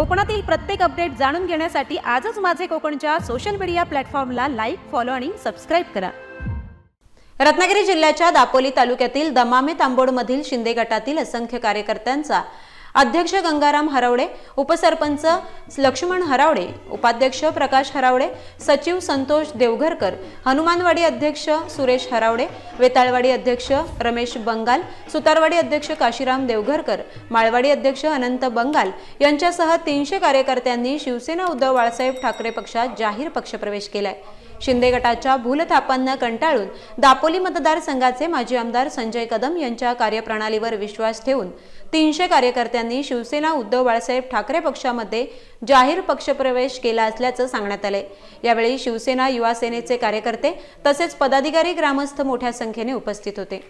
कोकणातील प्रत्येक अपडेट जाणून घेण्यासाठी आजच माझे कोकणच्या सोशल मीडिया प्लॅटफॉर्मला लाईक फॉलो आणि सबस्क्राईब करा. रत्नागिरी जिल्ह्याच्या दापोली तालुक्यातील दमामे तांबोडमधील शिंदे गटातील असंख्य कार्यकर्त्यांचा अध्यक्ष गंगाराम हरवडे उपसरपंच लक्ष्मण हरावडे उपाध्यक्ष प्रकाश हरावडे सचिव संतोष देवघरकर हनुमानवाडी अध्यक्ष सुरेश हरावडे वेताळवाडी अध्यक्ष रमेश बंगाल सुतारवाडी अध्यक्ष काशीराम देवघरकर माळवाडी अध्यक्ष अनंत बंगाल यांच्यासह तीनशे कार्यकर्त्यांनी शिवसेना उद्धव बाळासाहेब ठाकरे पक्षात जाहीर पक्षप्रवेश केलाय. शिंदे गटाच्या भूलथापांना कंटाळून दापोली मतदारसंघाचे माजी आमदार संजय कदम यांच्या कार्यप्रणालीवर विश्वास ठेवून तीनशे कार्यकर्त्यांनी शिवसेना उद्धव बाळासाहेब ठाकरे पक्षामध्ये जाहीर पक्षप्रवेश केला असल्याचं सांगण्यात आले यावेळी शिवसेना युवा सेनेचे कार्यकर्ते तसेच पदाधिकारी ग्रामस्थ मोठ्या संख्येने उपस्थित होते.